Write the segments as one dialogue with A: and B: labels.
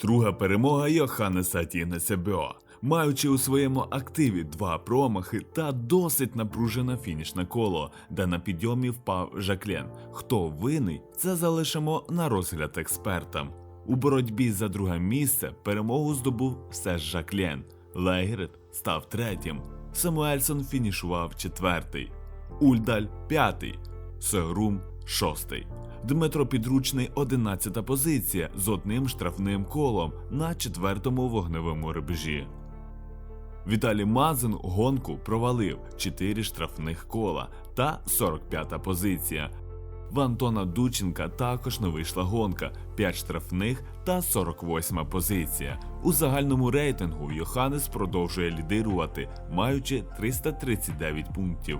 A: Друга перемога Йоханнеса Тігнеса Бьо. Маючи у своєму активі два промахи та досить напружене фінішне коло, де на підйомі впав Жаклен. Хто винний, це залишимо на розгляд експертам. У боротьбі за друге місце перемогу здобув все ж Жаклен. Лейгрет став третім. Самуельсон фінішував четвертий. Ульдаль п'ятий. Сегрум шостий. Дмитро Підручний 11 позиція з одним штрафним колом на четвертому вогневому рубежі. Віталій Мазин гонку провалив 4 штрафних кола та 45 позиція. В Антона Дученка також не вийшла гонка 5 штрафних та 48 позиція. У загальному рейтингу Йоханнес продовжує лідирувати, маючи 339 пунктів.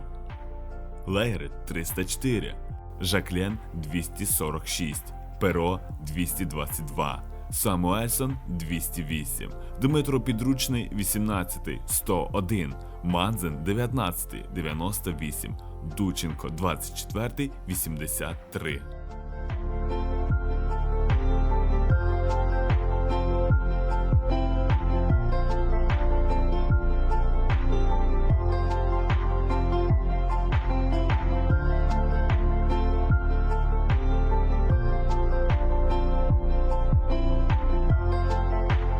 A: Лейрет 304, Жаклен 246, Перо 222, Самуельсон 208, Дмитро Підручний 18, 101, Манзен 19, 98, Дученко 24, 83.